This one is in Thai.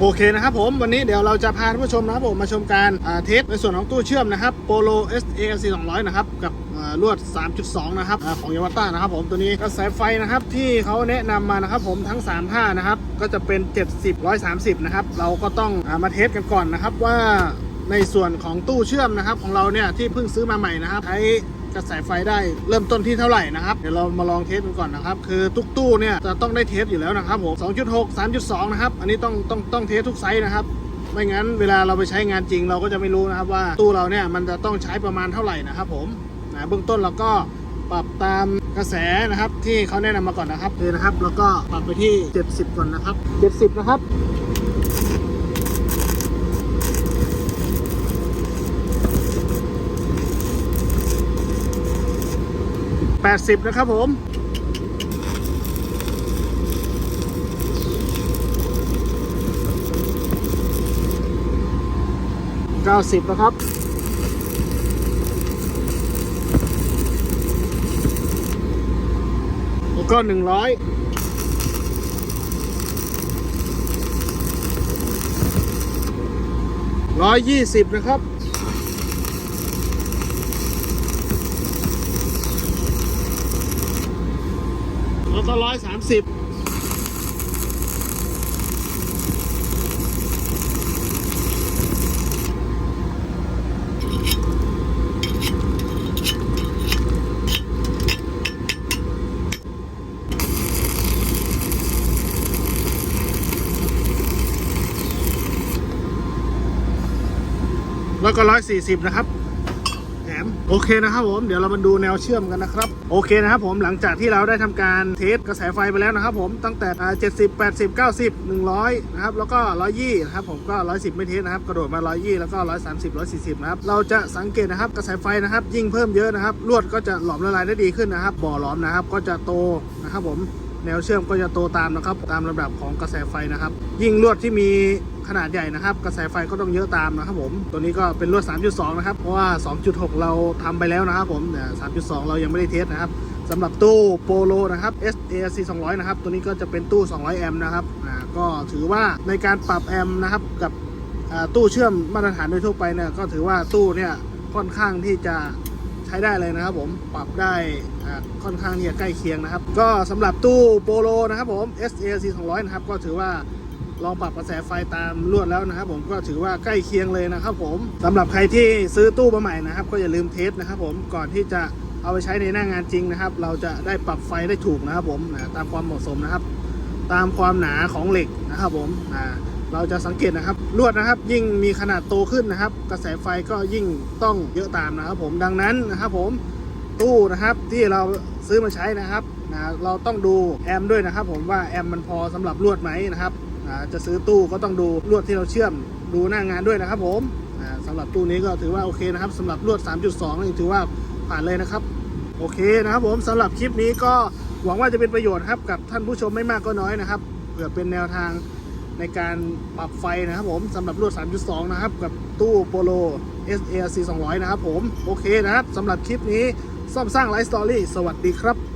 โอเคนะครับผมวันนี้เดี๋ยวเราจะพาท่านผู้ชมนะครับผมมาชมการาเทสในส่วนของตู้เชื่อมนะครับ Polo SAC 200 นะครับ กับอ่าลวด 3.2 นะครับของยามาต้านะครับผมตัวนี้กระแสไฟนะครับที่เขาแนะนำมานะครับผมทั้ง 3 ท่านะครับก็จะเป็น 70 130 นะครับ เราก็ต้องอามาเทสกันก่อนนะครับว่าในส่วนของตู้เชื่อมนะครับของเราเนี่ยที่เพิ่งซื้อมาใหม่นะครับใช้ กระแสไฟได้เริ่มต้นที่เท่าไหร่นะครับ เดี๋ยวเรามาลองเทสกันก่อนนะครับ คือทุกตู้เนี่ยจะต้องได้เทสอยู่แล้วนะครับผม2.6 3.2 นะครับ อันนี้ต้องต้องต้องเทสทุกไซส์นะครับไม่งั้นเวลาเราไปใช้งานจริงเราก็จะไม่รู้นะครับว่าตู้เราเนี่ยมันจะต้องใช้ประมาณเท่าไหร่นะครับผมนะเบื้องต้นเราก็ปรับตามกระแสนะครับที่เขาแนะนำมาก่อนนะครับเลยนะครับ แล้วก็ปรับไปที่ 70 ก่อนนะครับ 70 นะครับ 80 นะครับผม เก้าสิบนะครับแล้วก็หนึ่งร้อยร้อยยี่สิบนะครับ แล้วก็ร้อยสามสิบแล้วก็ร้อยสี่สิบนะครับ แถมโอเคนะครับผมเดี๋ยวเรามาดูแนวเชื่อมกันนะครับโอเคนะครับผมหลังจากที่เราได้ทำการเทสกระแสไฟไปแล้วนะครับผมตั้งแต่อ่า70 80 90 100นะครับแล้วก็120นะครับผมก็110ไม่เทสนะครับกระโดดมา120แล้วก็130 140นะครับเราจะสังเกตนะครับกระแสไฟนะครับยิ่งเพิ่มเยอะนะครับลวดก็จะหลอมละลายได้ดีขึ้นนะครับบ่อหลอมนะครับก็จะโตนะครับผม แนวเชื่อมก็จะโตตามนะครับ ตามลำดับของกระแสไฟนะครับ ยิ่งลวดที่มีขนาดใหญ่นะครับ กระแสไฟก็ต้องเยอะตามนะครับผม ตัวนี้ก็เป็นลวด 3.2 นะครับ เพราะว่า 2.6 เราทำไปแล้วนะครับผมเนี่ย3.2 เรายังไม่ได้เทสนะครับสำหรับตู้โปโลนะครับ SAC 200 นะครับ ตัวนี้ก็จะเป็นตู้ 200 แอมป์นะครับอ่าก็ถือว่าในการปรับแอมป์นะครับกับตู้เชื่อมมาตรฐานโดยทั่วไปเนี่ยก็ถือว่าตู้เนี่ยค่อนข้างที่จะ ใช้ได้เลยนะครับผมปรับได้ค่อนข้างที่จะใกล้เคียงนะครับ ก็สำหรับตู้โปโลนะครับผม SAC 200 นะครับ ก็ถือว่าลองปรับกระแสไฟตามลวดแล้วนะครับ ผมก็ถือว่าใกล้เคียงเลยนะครับ ผมสำหรับใครที่ซื้อตู้มาใหม่นะครับ ก็อย่าลืมเทสนะครับ ผมก่อนที่จะเอาไปใช้ในหน้างานจริงนะครับ เราจะได้ปรับไฟได้ถูกนะครับ ผมนะตามความเหมาะสมนะครับ ตามความหนาของเหล็กนะครับ ผมอ่า เราจะสังเกตนะครับลวดนะครับยิ่งมีขนาดโตขึ้นนะครับ กระแสไฟก็ยิ่งต้องเยอะตามนะครับ ผมดังนั้นนะครับผมตู้นะครับที่เราซื้อมาใช้นะครับนะเราต้องดูแอมด้วยนะครับ ผมว่าแอมมันพอสำหรับลวดไหมนะครับจะซื้อตู้ก็ต้องดูลวดที่เราเชื่อมดูหน้างานด้วยนะครับ ผมอ่าสำหรับตู้นี้ก็ถือว่าโอเคนะครับสำหรับลวด 3.2นี่ถือว่าผ่านเลยนะครับ โอเคนะครับ ผมสำหรับคลิปนี้ก็หวังว่าจะเป็นประโยชน์ครับกับท่านผู้ชมไม่มากก็น้อยนะครับเผื่อเป็นแนวทาง ในการปรับไฟนะครับผมสำหรับรุ่น3.2 นะครับ กับตู้โปโล SAC 200 นะครับผม โอเคนะครับสำหรับคลิปนี้ซ่อมสร้างไลฟ์สตอรี่สวัสดีครับ